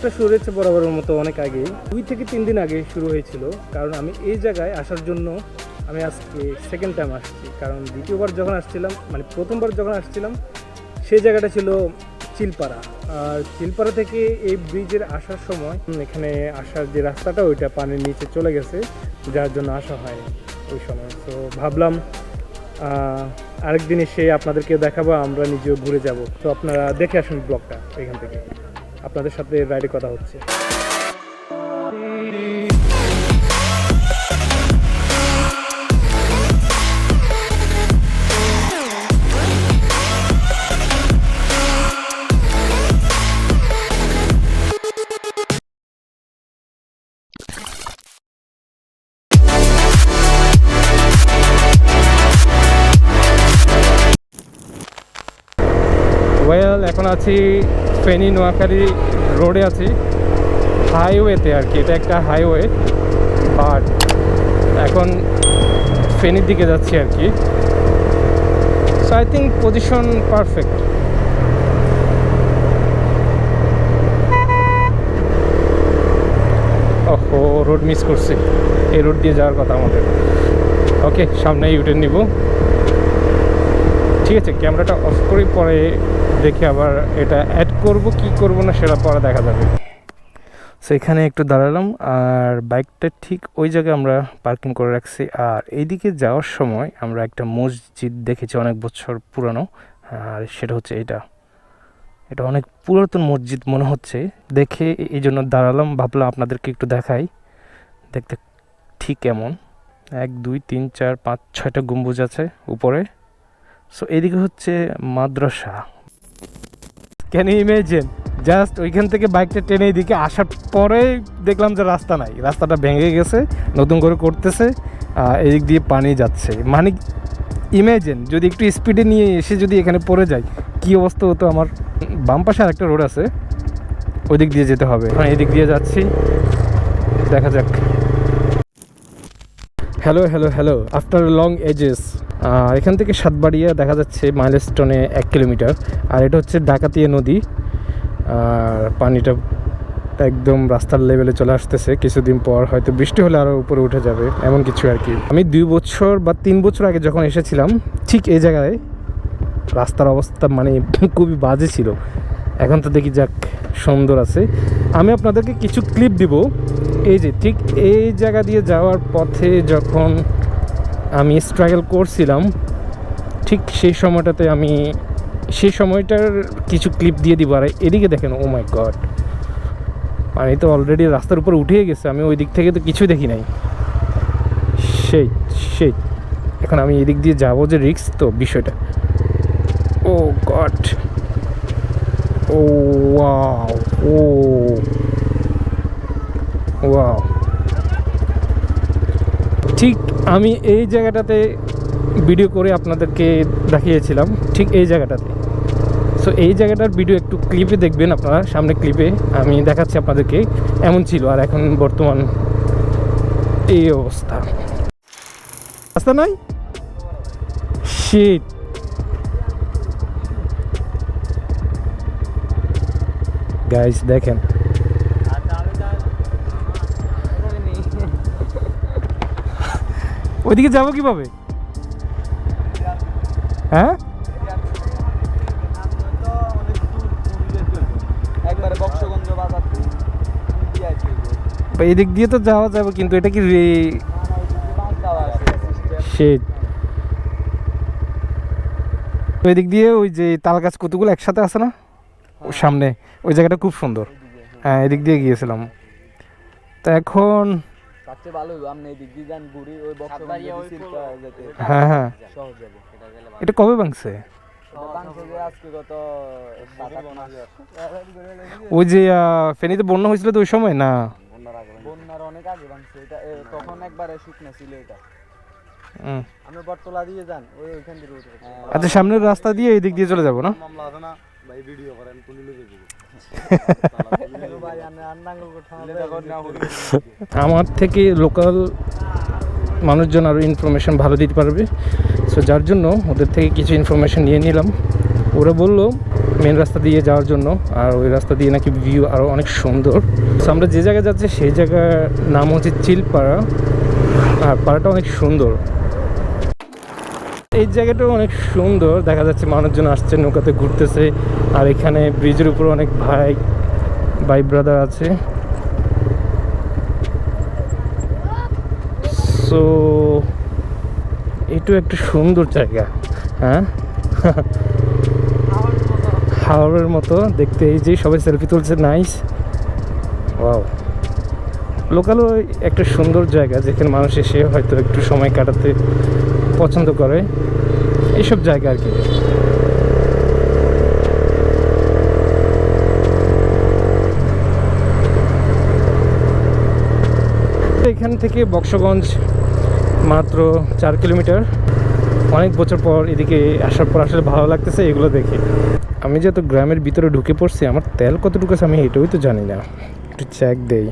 ব্লগটা শুরু হয়েছে বরাবরের মতো অনেক আগেই। দুই থেকে তিন দিন আগে শুরু হয়েছিল, কারণ আমি এই জায়গায় আসার জন্য আমি আজকে সেকেন্ড টাইম আসছি। কারণ দ্বিতীয়বার যখন আসছিলাম মানে প্রথমবার যখন আসছিলাম সেই জায়গাটা ছিল চিলপাড়া। আর চিলপাড়া থেকে এই ব্রিজের আসার সময় এখানে আসার যে রাস্তাটা, ওইটা পানির নিচে চলে গেছে, যার জন্য আসা হয় ওই সময়। তো ভাবলাম আরেকদিন এসে আপনাদেরকে দেখাবো, আমরা নিজেও ঘুরে যাব। তো আপনারা দেখে আসুন ব্লগটা এখান থেকে। আপনাদের সাথে রাইডে কথা হচ্ছে। ওয়েল এখন আছি ফেনী নোয়াখালী রোডে আছি। হাইওয়েতে আর কি, এটা একটা হাইওয়ে, বাট এখন ফেনীর দিকে যাচ্ছি আর কি। So I think position perfect ওহো রোড মিস করছি। এই রোড দিয়ে যাওয়ার কথা আমাদের। ওকে সামনে ইউটেন নিব। ঠিক আছে, ক্যামেরাটা অফ করে পরে দেখে আবার এটা অ্যাড করব, কি করব না সেটা পরে দেখা যাবে। সো এখানে একটু দাঁড়ালাম, আর বাইকটা ঠিক ওই জায়গায় আমরা পার্কিং করে রাখছি। আর এইদিকে যাওয়ার সময় আমরা একটা মসজিদ দেখেছি অনেক বছর পুরানো, আর সেটা হচ্ছে এটা। এটা অনেক পুরাতন মসজিদ মনে হচ্ছে। দেখে এই জন্য দাঁড়ালাম, ভাবলাম আপনাদেরকে একটু দেখাই। দেখতে ঠিক কেমন। এক, দুই, তিন, চার, পাঁচ, ছয়টা গম্বুজ আছে উপরে। সো এদিকে হচ্ছে মাদ্রাসা। ক্যান ইমেজিন জাস্ট ওইখান থেকে বাইকটা টেনে এদিকে আসার পরে দেখলাম যে রাস্তা নাই। রাস্তাটা ভেঙে গেছে, নতুন করে করতেছে এদিক দিয়ে পানি যাচ্ছে। মানে ইমেজিন যদি একটু স্পিডে নিয়ে এসে যদি এখানে পড়ে যায় কি অবস্থা হতো আমার? বাম পাশে আরেকটা রোড আছে ওই দিক দিয়ে যেতে হবে। এখন এদিক দিয়ে যাচ্ছি, দেখা যাক। Hello hello hello after long ages এখান থেকে সাতবাড়িয়া দেখা যাচ্ছে মাইলস্টোনে এক কিলোমিটার। আর এটা হচ্ছে ডাকাতিয়া নদী। আর পানিটা একদম রাস্তার লেভেলে চলে আসতেছে। কিছুদিন পর হয়তো বৃষ্টি হলে আরও উপরে উঠে যাবে, এমন কিছু আর কি। আমি দুই বছর বা তিন বছর আগে যখন এসেছিলাম, ঠিক এই জায়গায় রাস্তার অবস্থা মানে খুবই বাজে ছিল। এখন তো দেখি যাক, সুন্দর আছে। আমি আপনাদেরকে কিছু ক্লিপ দিব। এই যে ঠিক এই জায়গা দিয়ে যাওয়ার পথে যখন আমি স্ট্রাগল করছিলাম, ঠিক সেই সময়টাতে আমি, সেই সময়টার কিছু ক্লিপ দিয়ে দিব আর এদিকে দেখেন ও মাই গড পানি তো অলরেডি রাস্তার উপর উঠেই গেছে, আমি ওই দিক থেকে তো কিছুই দেখি নাই। সেই সেই। এখন আমি এদিক দিয়ে যাব যে রিক্স তো বিষয়টা। Oh god oh wow oh wow ঠিক আমি এই জায়গাটাতে ভিডিও করে আপনাদেরকে দেখিয়েছিলাম, ঠিক এই জায়গাটাতে। সো এই জায়গাটার ভিডিও একটু ক্লিপে দেখবেন আপনারা, সামনে ক্লিপে আমি দেখাচ্ছি আপনাদেরকে, এমন ছিল আর এখন বর্তমান এই অবস্থা। রাস্তা নাই? শীত গাইস দেখেন। ওইদিকে যাব কীভাবে? হ্যাঁ? এদিক দিয়ে তো যাওয়া যাবে কিন্তু এটা কি এদিক দিয়ে ওই যে তাল গাছ কতগুলো একসাথে আছে না? ওর সামনে। ওই জায়গাটা খুব সুন্দর। হ্যাঁ এদিক দিয়ে গিয়েছিলাম। তো এখন সবচেয়ে ভালো হইব আপনি এদিক দিয়ে যান ঘুরি ওই সিলকা যেতে। হ্যাঁ হ্যাঁ। সহজ যাবে এটা কবে ভাঙছে? ওই যে ফেনীতে বন্যা হয়েছিল তো ওই সময় না? বন্যার অনেক আগে ভাঙছে এটা তখন একবারে শুকনা ছিল এটা। বটতলা দিয়ে যান ওই ওইখান দিয়ে আচ্ছা সামনের রাস্তা দিয়ে এই দিক দিয়ে চলে যাব না? মামলা আছে না? ভাই ভিডিও করেন তুলি আমার থেকে লোকাল মানুষজন আরও ইনফরমেশন ভালো দিতে পারবে। সো যার জন্য ওদের থেকে কিছু ইনফরমেশন নিয়ে নিলাম। ওরা বলল মেন রাস্তা দিয়ে যাওয়ার জন্য। আর ওই রাস্তা দিয়ে নাকি ভিউ আরও অনেক সুন্দর। সো আমরা যে জায়গায় যাচ্ছি, সেই জায়গার নাম হচ্ছে চিলপাড়া। আর পাড়াটা অনেক সুন্দর। এই জায়গাটাও অনেক সুন্দর, দেখা যাচ্ছে মানুষজন আসছে, নৌকাতে ঘুরতেছে, আর এখানে ব্রিজের উপর অনেক ভাই ভাই ব্রাদার আছে। সো এটাও একটা সুন্দর জায়গা হ্যাঁ? হাওড়ের মতো, দেখতে এই যে সবাই সেলফি তুলছে নাইস ওয়াও লোকালও একটা সুন্দর জায়গা, যেখানে মানুষ এসে হয়তো একটু সময় কাটাতে পছন্দ করে, এইসব জায়গা আর কি। এখান থেকে বক্সগঞ্জ মাত্র চার কিলোমিটার। অনেক বছর পর এদিকে আসার পর আসলে ভালো লাগতেছে এগুলো দেখে। আমি যত গ্রামের ভিতরে ঢুকে পড়ছি, আমার তেল কতটুকু আছে আমি এটাই তো জানি না। একটু চেক দেই।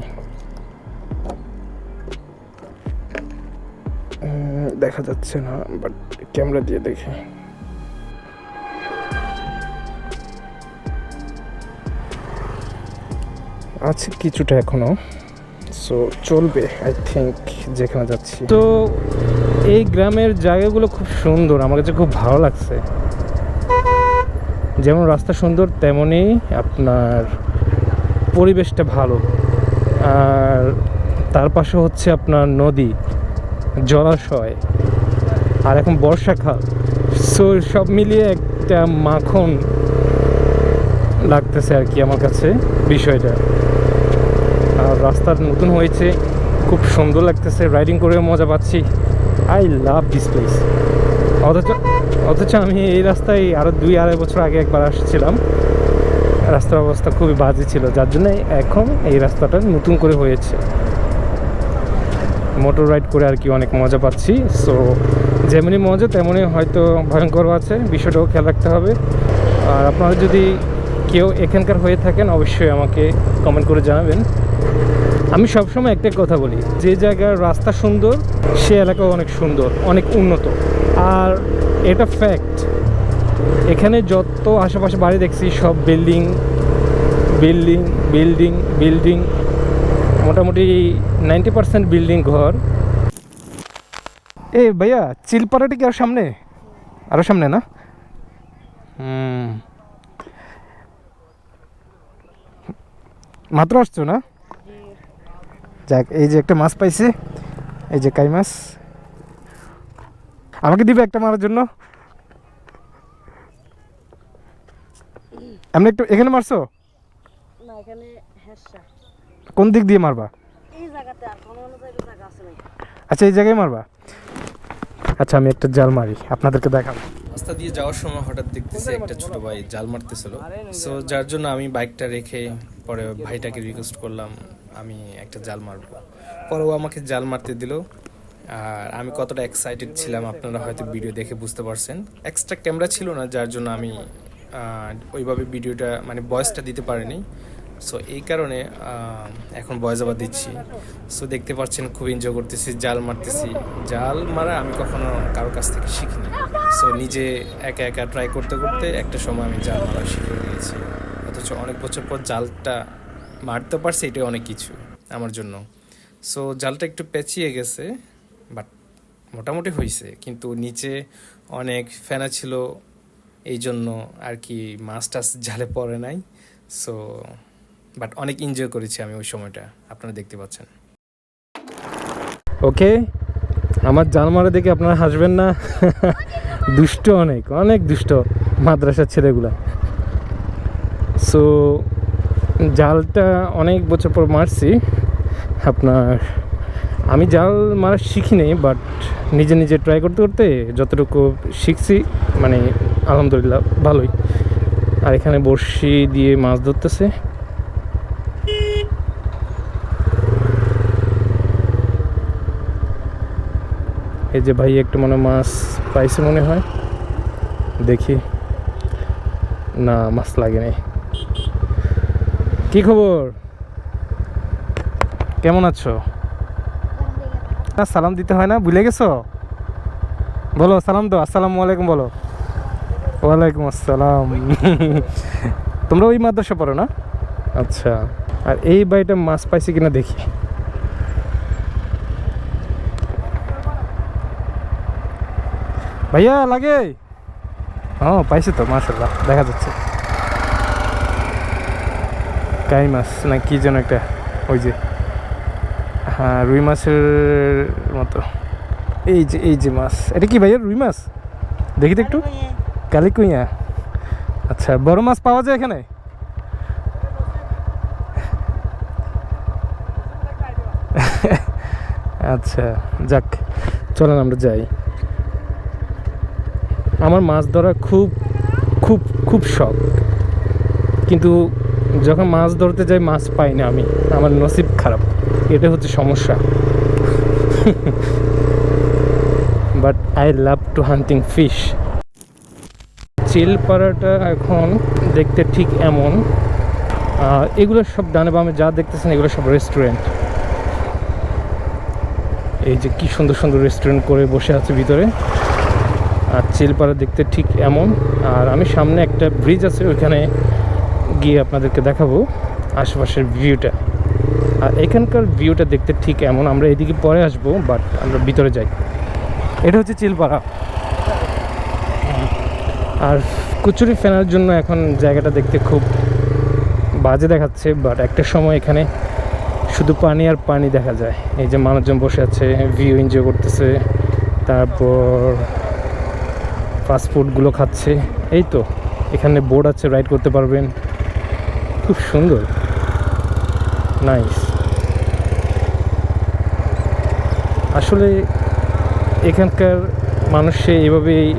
দেখা যাচ্ছে না বাট ক্যামেরা দিয়ে দেখি। আছে কিছুটা এখনও সো চলবে আই থিঙ্ক যেখানে যাচ্ছি। তো এই গ্রামের জায়গাগুলো খুব সুন্দর, আমার কাছে খুব ভালো লাগছে। যেমন রাস্তা সুন্দর তেমনই আপনার পরিবেশটা ভালো। আর তার পাশে হচ্ছে আপনার নদী, জলাশয়। আর এখন বর্ষাকাল সো সব মিলিয়ে একটা মাখন লাগতেছে আর কি আমার কাছে বিষয়টা। আর রাস্তা নতুন হয়েছে, খুব সুন্দর লাগতেছে রাইডিং করেও মজা পাচ্ছি। আই লাভ দিস প্লেস অথচ অথচ আমি এই রাস্তায় আরও দুই আড়াই বছর আগে একবার আসছিলাম। রাস্তার অবস্থা খুবই বাজে ছিল, যার জন্য এখন এই রাস্তাটা নতুন করে হয়েছে। মোটর রাইড করে আর কি অনেক মজা পাচ্ছি সো যেমনি মজা তেমনই হয়তো ভয়ঙ্করও আছে, বিষয়টাও খেয়াল রাখতে হবে। আর আপনারা যদি কেউ এখানকার হয়ে থাকেন, অবশ্যই আমাকে কমেন্ট করে জানাবেন। আমি সবসময় একটাই কথা বলি, যে জায়গার রাস্তা সুন্দর, সে এলাকাও অনেক সুন্দর, অনেক উন্নত। আর এটা ফ্যাক্ট এখানে যত আশেপাশে বাড়ি দেখছি, সব বিল্ডিং বিল্ডিং বিল্ডিং বিল্ডিং মোটামুটি নাইনটি পার্সেন্ট বিল্ডিং ঘর। এ ভাইয়া চিলপাড়াটা কি আর সামনে? আরও সামনে না? হুম। মাত্র আসছো না? যাক এই যে একটা মাছ পাইছি এই যে কাই মাছ। আমাকে দিবে একটা মারার জন্য? এমনি একটু এখানে মারছো? না এখানে হেসা কোন দিক দিয়ে মারবা? এই জায়গাতে আর কোনো কোনো জায়গায় জায়গা আছে নাকি আচ্ছা এই জায়গায় মারবা? আচ্ছা আমি একটা জাল মারি, আপনাদেরকে দেখাবো। রাস্তা দিয়ে যাওয়ার সময় হঠাৎ দেখতেছি একটা ছোট ভাই জাল মারতেছিল। সো যার জন্য আমি বাইকটা রেখে পরে ভাইটাকে রিকোয়েস্ট করলাম, আমি একটা জাল মারবো। পরে ও আমাকে জাল মারতে দিল। আর আমি কতটা এক্সাইটেড ছিলাম, আপনারা হয়তো ভিডিও দেখে বুঝতে পারছেন। এক্সট্রা ক্যামেরা ছিল না, যার জন্য আমি ওইভাবে ভিডিওটা মানে ভয়েসটা দিতে পারিনি। সো এই কারণে এখন বয়স আবার দিচ্ছি। সো দেখতে পাচ্ছেন, খুব এনজয় করতেছি, জাল মারতেছি। জাল মারা আমি কখনো কারোর কাছ থেকে শিখিনি। সো নিজে একা একা ট্রাই করতে করতে একটা সময় আমি জাল মারা শিখে গিয়েছি। অথচ অনেক বছর পর জালটা মারতে পারছি, এটাই অনেক কিছু আমার জন্য। সো জালটা একটু পেঁচিয়ে গেছে বাট মোটামুটি হয়েছে কিন্তু নিচে অনেক ফেনা ছিল এই জন্য আর কি মাছ টাছ জালে পড়ে নাই। সো বাট অনেক এনজয় করেছি আমি ওই সময়টা। আপনারা দেখতে পাচ্ছেন। ওকে? আমার জাল মারা দেখে আপনারা হাসবেন না? দুষ্ট অনেক অনেক দুষ্ট মাদ্রাসার ছেলেগুলা। সো জালটা অনেক বছর পর মারছি। আপনার, আমি জাল মারা শিখিনি বাট নিজে নিজে ট্রাই করতে করতে যতটুকু শিখছি মানে আলহামদুলিল্লাহ ভালোই। আর এখানে বড়শি দিয়ে মাছ ধরতেছে। এই যে ভাই একটু মনে মাছ পাইছে মনে হয়। দেখি। না, মাছ লাগেনি। কি খবর? কেমন আছো? সালাম দিতে হয় না, ভুলে গেছো? বলো, সালাম তো আসসালামু আলাইকুম বলো। ওয়ালাইকুম আসসালাম। তোমরা ওই মাদ্রাসা পড়ো না? আচ্ছা। আর এই বাড়িটা মাছ পাইছি কিনা দেখি। ভাইয়া লাগে? ও পাইছি তো মাশাল্লাহ দেখা যাচ্ছে। কাই মাছ না কি যেন একটা ওই যে হ্যাঁ রুই মাছের মতো। এই যে এই যে মাছ এটা কি ভাইয়া রুই মাছ? দেখি তো একটু। কালিকুইয়া। আচ্ছা বড় মাছ পাওয়া যায় এখানে? আচ্ছা যাক চলেন আমরা যাই। আমার মাছ ধরা খুব খুব খুব শখ। কিন্তু যখন মাছ ধরতে যাই, মাছ পাই না আমি। আমার নসিব খারাপ। এটা হচ্ছে সমস্যা। But I love to hunting fish চিলপাড়াটা এখন দেখতে ঠিক এমন। এগুলো সব ডানে বামে যা দেখতেছেন, এগুলো সব রেস্টুরেন্ট এই যে কি সুন্দর সুন্দর রেস্টুরেন্ট করে বসে আছে ভিতরে। চিলপাড়া দেখতে ঠিক এমন। আর আমি সামনে একটা ব্রিজ আছে, ওইখানে গিয়ে আপনাদেরকে দেখাবো আশেপাশের ভিউটা আর এখানকার ভিউটা দেখতে ঠিক এমন, আমরা এদিকে পরে আসব বাট আমরা ভিতরে যাই। এটা হচ্ছে চিলপাড়া আর কুচুরি ফেনার জন্য এখন জায়গাটা দেখতে খুব বাজে দেখাচ্ছে বাট একটা সময় এখানে শুধু পানি আর পানি দেখা যায়। এই যে মানুষজন বসে আছে ভিউ এনজয় করতেছে। তারপর ফাস্টফুডগুলো খাচ্ছে। এই তো, এখানে বোর্ড আছে রাইড করতে পারবেন। খুব সুন্দর। নাইস আসলে এখানকার মানুষ এভাবেই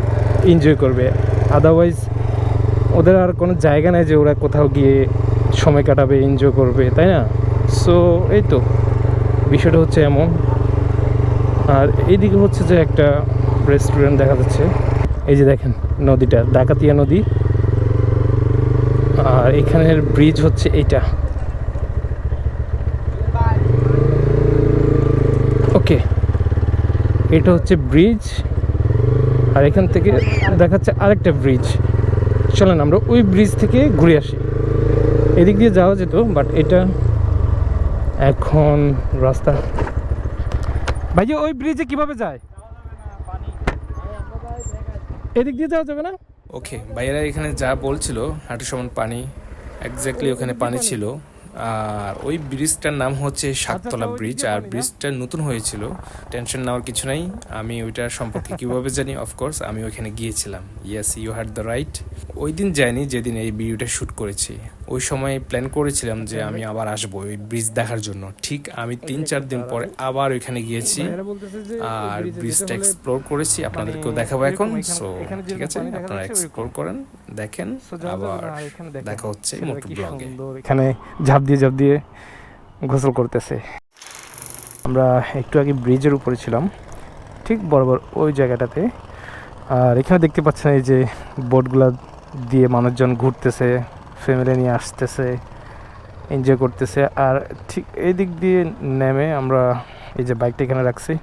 এনজয় করবে। আদারওয়াইজ ওদের আর কোনো জায়গা নেই যে ওরা কোথাও গিয়ে সময় কাটাবে এনজয় করবে, তাই না? সো এই তো। বিষয়টা হচ্ছে এমন। আর এইদিকে হচ্ছে যে একটা রেস্টুরেন্ট দেখা যাচ্ছে। এই যে দেখেন নদীটা, ডাকাতিয়া নদী। আর এখানের ব্রিজ হচ্ছে এইটা। ওকে এটা হচ্ছে ব্রিজ আর এখান থেকে দেখাচ্ছে আরেকটা ব্রিজ চলেন আমরা ওই ব্রিজ থেকে ঘুরে আসি। এদিক দিয়ে যাওয়া যেত বাট এটা এখন রাস্তা। ভাইয়া, ওই ব্রিজে কীভাবে যায়? এদিক দিয়ে যাওয়া যাবে না? ওকে ভাইয়েরা এখানে যা বলছিল হাঁটু সমান পানি এক্স্যাক্টলি ওখানে পানি ছিল। আর ওই ব্রিজটার নাম হচ্ছে সাততলা ব্রিজ আর ব্রিজটা নতুন হয়েছিল। টেনশন নেওয়ার কিছু নাই। আমি ওইটার সম্পর্কে কীভাবে জানি? অফকোর্স আমি ওইখানে গিয়েছিলাম। Yes you had the right ওই দিন যাইনি যেদিন এই ভিডিওটা শ্যুট করেছি। ওই সময় প্ল্যান করেছিলাম যে আমি আবার আসব ওই ব্রিজ দেখার জন্য। ঠিক আমি তিন চার দিন পরে আবার ওইখানে গিয়েছি। আর ব্রিজটা এক্সপ্লোর করেছি আপনাদেরকেও মানে দেখাবো এখন। সো ঠিক আছে আপনারা এক্সপ্লোর করেন দেখেন আবার দেখা হচ্ছে ব্লগে এখানে। ঝাঁপ দিয়ে ঝাঁপ দিয়ে গোসল করতেছে। আমরা একটু আগে ব্রিজের উপরে ছিলাম ঠিক বরাবর ওই জায়গাটাতে। আর এখানে দেখতে পাচ্ছেন এই যে বোটগুলা দিয়ে মানুষজন ঘুরতেছে। ফ্যামিলি নিয়ে আসতেছে এনজয় করতেছে। আর ঠিক এই দিক দিয়ে নেমে আমরা এই যে বাইকটা এখানে রাখছি।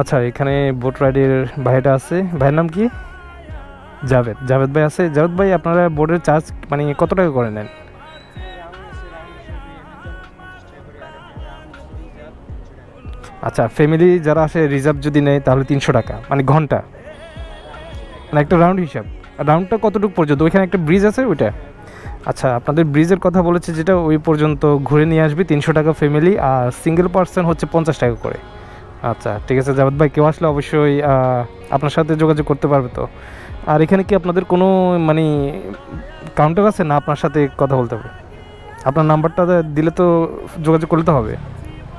আচ্ছা এখানে বোট রাইডের ভাইটা আছে। ভাইয়ের নাম কি? জাভেদ। জাভেদ ভাই আছে। জাভেদ ভাই, আপনারা বোটের চার্জ মানে কত টাকা করে নেন? আচ্ছা ফ্যামিলি যারা আসে রিজার্ভ যদি নেয়, তাহলে তিনশো টাকা মানে ঘণ্টা। মানে একটা রাউন্ড হিসাব। রাউন্ডটা কতটুকু পর্যন্ত? ওইখানে একটা ব্রিজ আছে, ওইটা? আচ্ছা আপনাদের ব্রিজের কথা বলেছে যেটা ওই পর্যন্ত ঘুরে নিয়ে আসবে, তিনশো টাকা ফ্যামিলি আর সিঙ্গেল পার্সন হচ্ছে পঞ্চাশ টাকা করে। আচ্ছা ঠিক আছে, জাভেদ ভাই, কেউ আসলে অবশ্যই আপনার সাথে যোগাযোগ করতে পারবে তো। আর এখানে কি আপনাদের কোনো মানে কাউন্টার আছে না আপনার সাথে কথা বলতে হবে? আপনার নাম্বারটা দিলে তো যোগাযোগ করতে হবে।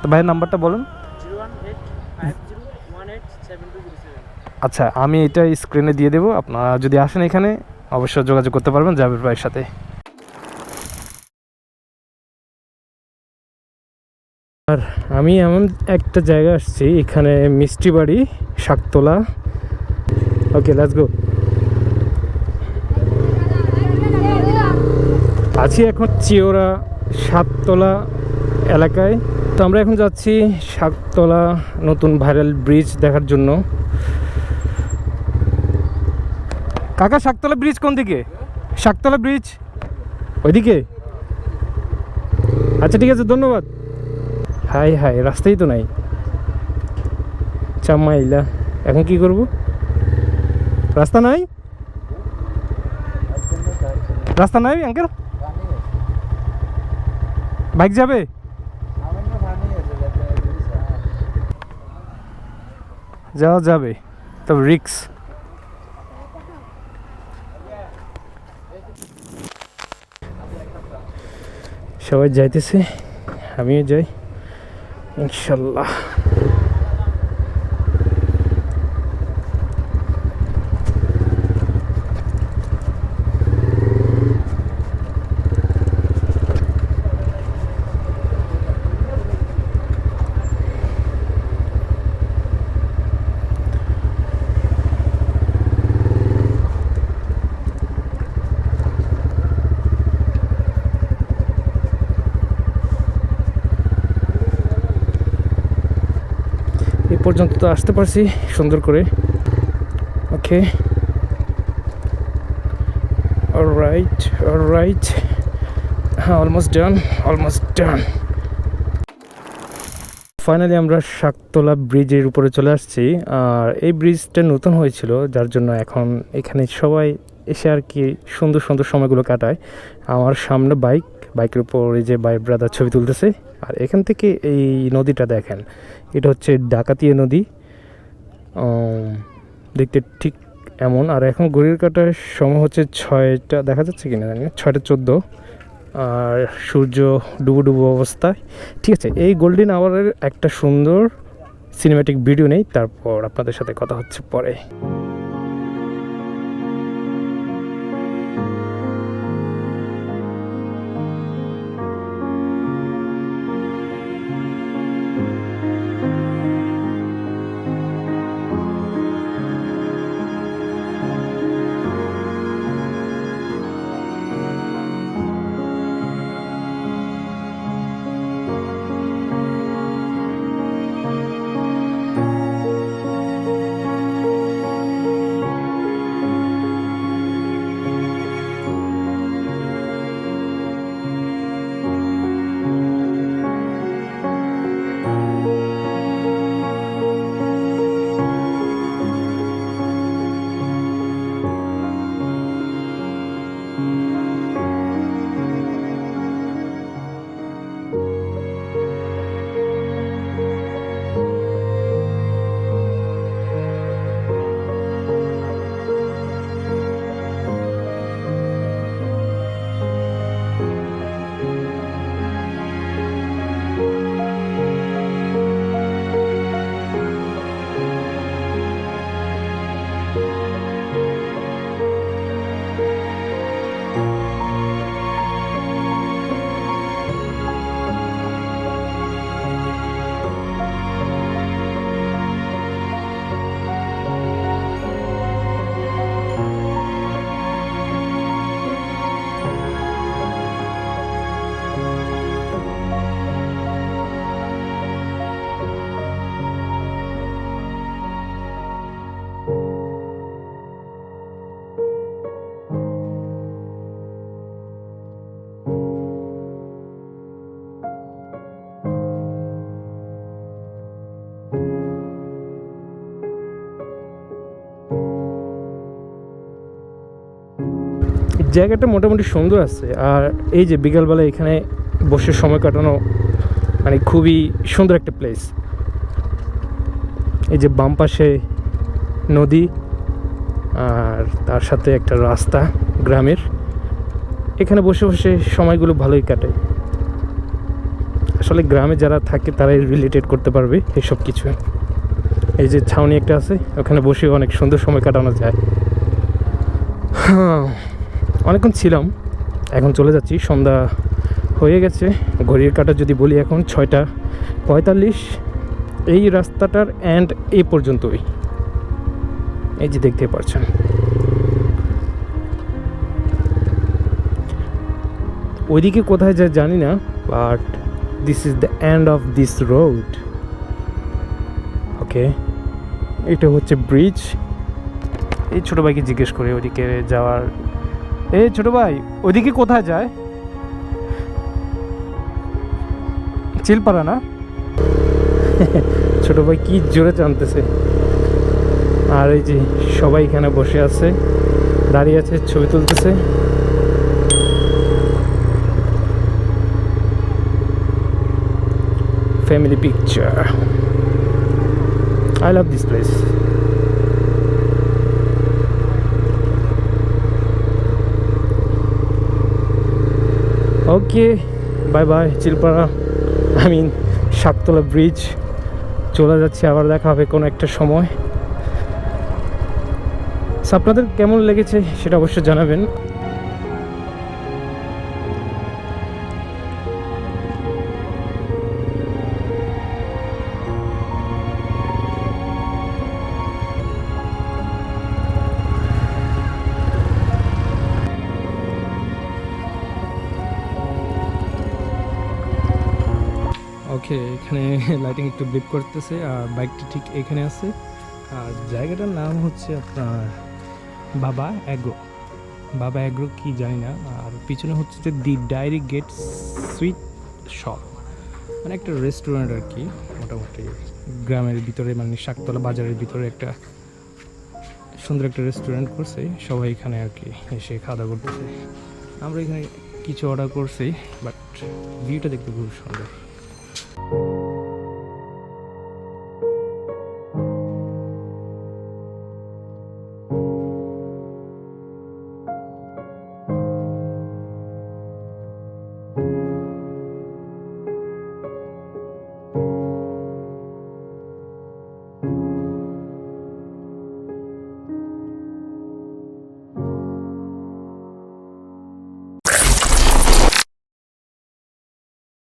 তো ভাইয়ের নাম্বারটা বলুন। আচ্ছা আমি এটা স্ক্রিনে দিয়ে দেবো। আপনারা যদি আসেন এখানে, অবশ্যই যোগাযোগ করতে পারবেন জাবির ভাইয়ের সাথে। আর আমি এমন একটা জায়গা আসছি, এখানে মিষ্টি বাড়ি, শাকতলা। ওকে লেটস গো আছি এখন চিওরা সাততলা এলাকায়। তো আমরা এখন যাচ্ছি সাততলা নতুন ভাইরাল ব্রিজ দেখার জন্য। কাকা, শাকতলা ব্রিজ কোন দিকে? শাকতলা ব্রিজ ওইদিকে? আচ্ছা ঠিক আছে, ধন্যবাদ। হাই হাই রাস্তাই তো নাই। চাম্মাইলা এখন কি করব? রাস্তা নাই? রাস্তা নাই আঙ্কেল বাইক যাবে? যাওয়া যাবে। তবে রিক্স সবাই যাইতেছে আমিও যাই ইনশাল্লাহ এই পর্যন্ত তো আসতে পারছি, সুন্দর করে। ওকে। অলরাইট অলরাইট হ্যাঁ almost done almost done finally আমরা শাকতলা ব্রিজের উপরে চলে আসছি। আর এই ব্রিজটা নতুন হয়েছিল, যার জন্য এখন এখানে সবাই এসে আর কি সুন্দর সুন্দর সময়গুলো কাটায়। আমার সামনে বাইক বাইকের উপর এই যে বাই ব্রাদার ছবি তুলতেছে। আর এখান থেকে এই নদীটা দেখেন, এটা হচ্ছে ডাকাতিয়া নদী। দেখতে ঠিক এমন। আর এখন ঘড়ির কাটার সময় হচ্ছে ছয়টা, দেখা যাচ্ছে কিনা জানি ছয়টা চোদ্দ। আর সূর্য ডুবো ডুবো অবস্থায়। ঠিক আছে, এই গোল্ডেন আওয়ারের একটা সুন্দর সিনেমাটিক ভিডিও নেই, তারপর আপনাদের সাথে কথা হচ্ছে পরে। জায়গাটা মোটামুটি সুন্দর আছে। আর এই যে বিকালবেলা এখানে বসে সময় কাটানো মানে খুবই সুন্দর একটা প্লেস এই যে বাম পাশে নদী, আর তার সাথে একটা রাস্তা গ্রামের। এখানে বসে বসে সময়গুলো ভালোই কাটে। আসলে গ্রামে যারা থাকে তারাই রিলেটেড করতে পারবে এসব কিছু। এই যে ছাউনি একটা আছে, ওখানে বসে অনেক সুন্দর সময় কাটানো যায়। হ্যাঁ। অনেকক্ষণ ছিলাম, এখন চলে যাচ্ছি। সন্ধ্যা হয়ে গেছে। ঘড়ির কাটা যদি বলি এখন ছয়টা পঁয়তাল্লিশ। এই রাস্তাটার অ্যান্ড এ পর্যন্তই। এই যে দেখতে পাচ্ছেন। ওইদিকে কোথায় যায় জানি না but this is the end of this road okay এটা হচ্ছে ব্রিজ এই ছোটো ভাইকে জিজ্ঞেস করে, ওদিকে যাওয়ার এই ছোট ভাই ওদিকে কোথায় যায়? চিলপাড়া না? ছোট ভাই, কি জোরে টানতেছে আর এই যে সবাই এখানে বসে আছে, দাঁড়িয়ে আছে, ছবি তুলতেছে। Family picture I love this place okay bye bye Chilpara I mean সাততলা bridge চলে যাচ্ছে, আবার দেখা হবে কোনো একটা সময়। আপনাদের কেমন লেগেছে সেটা অবশ্যই জানাবেন। একটু ব্লিপ করতেছে, আর বাইকটি ঠিক এখানে আছে। আর জায়গাটার নাম হচ্ছে আপনার বাবা অ্যাগ্রো বাবা অ্যাগ্রো কি জানি না, আর পিছনে হচ্ছে যে the dairy gate sweet shop. মানে একটা রেস্টুরেন্ট আর কি, মোটামুটি গ্রামের ভিতরে মানে শাকতলা বাজারের ভিতরে একটা সুন্দর একটা রেস্টুরেন্ট করছে। সবাই এখানে আর কি এসে খাওয়া দাওয়া করতেছে। আমরা এখানে কিছু অর্ডার করছি বাট ভিউটা দেখতে খুব সুন্দর।